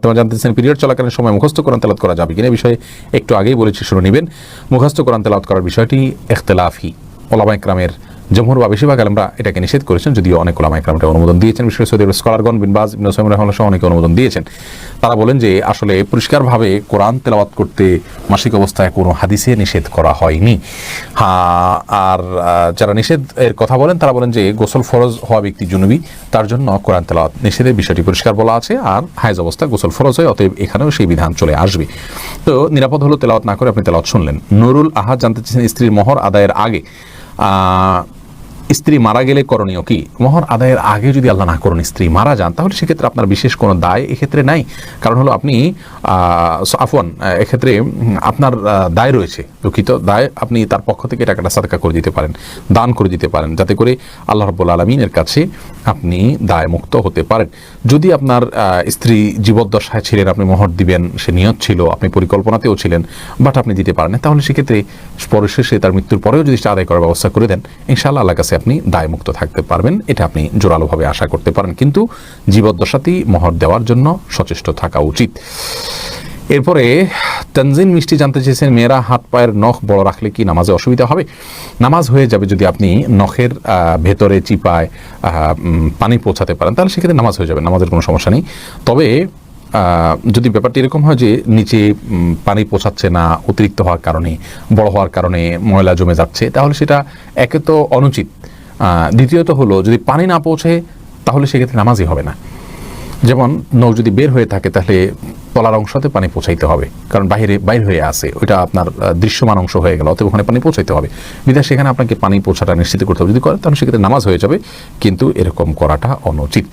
তোমরা জানতেছেন পিরিয়ড চলাকালীন সময় মুখস্থ কোরআন তেলাত করা যাবে কিনা বিষয়ে একটু আগেই বলেছি, শুনে নেবেন। মুখস্থ কোরআন তেলাত করার বিষয়টি এখতলাফি ওলামা ইকরামের জমহুর বা বেশিরভাগ আলমরা এটাকে নিষেধ করেছেন, যদিও অনেক ওলামা ইকরাম এটা অনুমোদন দিয়েছেন। বিশেষ সৌদি স্কলারগণ বিনবাজ ইবনে রহমাল্লাহ সহ অনেকে অনুমোদন দিয়েছেন। তারা বলেন যে আসলে পরিষ্কারভাবে কোরআন তেলাওয়াত করতে মাসিক অবস্থায় কোনো হাদিসে নিষেধ করা হয়নি। হ্যাঁ আর যারা নিষেধ এর কথা বলেন, তারা বলেন যে গোসল ফরজ হওয়া ব্যক্তি জুনুবি, তার জন্য কোরআন তেলাওয়াত নিষেধের বিষয়টি পরিষ্কার বলা আছে, আর হায়জ অবস্থা গোসল ফরজ হয়, অতএব এখানেও সেই বিধান চলে আসবে। তো নিরাপদ হলো তেলাওয়াত না করে আপনি তেলাওয়াত শুনলেন। নুরুল আহাদ জানতে চেয়েছেন স্ত্রীর মোহর আদায়ের আগে। স্ত্রী মারা গেলে করণীয় কি? মহর আদায়ের আগে যদি আল্লাহ না করুন স্ত্রী মারা যান, তাহলে সেক্ষেত্রে আপনার বিশেষ কোনো দায় এক্ষেত্রে নাই। কারণ হলো আপনি আফওয়ান এক্ষেত্রে আপনার দায় রয়েছে, দুঃখিত দায়। আপনি তার পক্ষ থেকে টাকাটা সাদকা করে দিতে পারেন, দান করে দিতে পারেন, যাতে করে আল্লাহ রব্বুল আলমিনের কাছে আপনি দায় মুক্ত হতে পারেন। যদি আপনার স্ত্রী জীবদ্দশায় ছিলেন, আপনি মোহর দিবেন, সে নিয়ত ছিল, আপনি পরিকল্পনাতেও ছিলেন বাট আপনি দিতে পারেন তাহলে সেক্ষেত্রে পরিশেষে তার মৃত্যুর পরেও যদি সেটা আদায় করার ব্যবস্থা করে দেন, ইনশাআল্লাহ আল্লাহ কাছে আপনি দায়মুক্ত থাকতে পারবেন, এটা আপনি জোরালোভাবে আশা করতে পারেন। কিন্তু জীবদ্দশাতেই মোহর দেওয়ার জন্য সচেষ্ট থাকা উচিত। এরপরে তানজিন মিষ্টি জানতে চেয়েছেন, মেয়েরা হাত পায়ের নখ বড় রাখলে কি নামাজে অসুবিধা হবে? নামাজ হয়ে যাবে যদি আপনি নখের ভেতরে চিপায় পানি পৌঁছাতে পারেন, তাহলে সেক্ষেত্রে নামাজ হয়ে যাবে, নামাজের কোনো সমস্যা নেই। তবে যদি ব্যাপারটি এরকম হয় যে নিচে পানি পৌঁছাচ্ছে না, অতিরিক্ত হওয়ার কারণে, বড় হওয়ার কারণে ময়লা জমে যাচ্ছে, তাহলে সেটা একে তো অনুচিত। দ্বিতীয়ত হলো, যদি পানি না পৌঁছে, তাহলে সেক্ষেত্রে নামাজই হবে না। যেমন নৌ যদি বের হয়ে থাকে, তাহলে তলার অংশতে পানি পৌঁছাইতে হবে। কারণ বাইরে বাইর হয়ে আসে ওইটা আপনার দৃশ্যমান অংশ হয়ে গেল, অতএব ওখানে পানি পৌঁছাইতে হবে। বিধায় সেখানে আপনাকে পানি পৌঁছাটা নিশ্চিত করতে হবে। যদি করে তাহলে সেক্ষেত্রে নামাজ হয়ে যাবে, কিন্তু এরকম করাটা অনুচিত।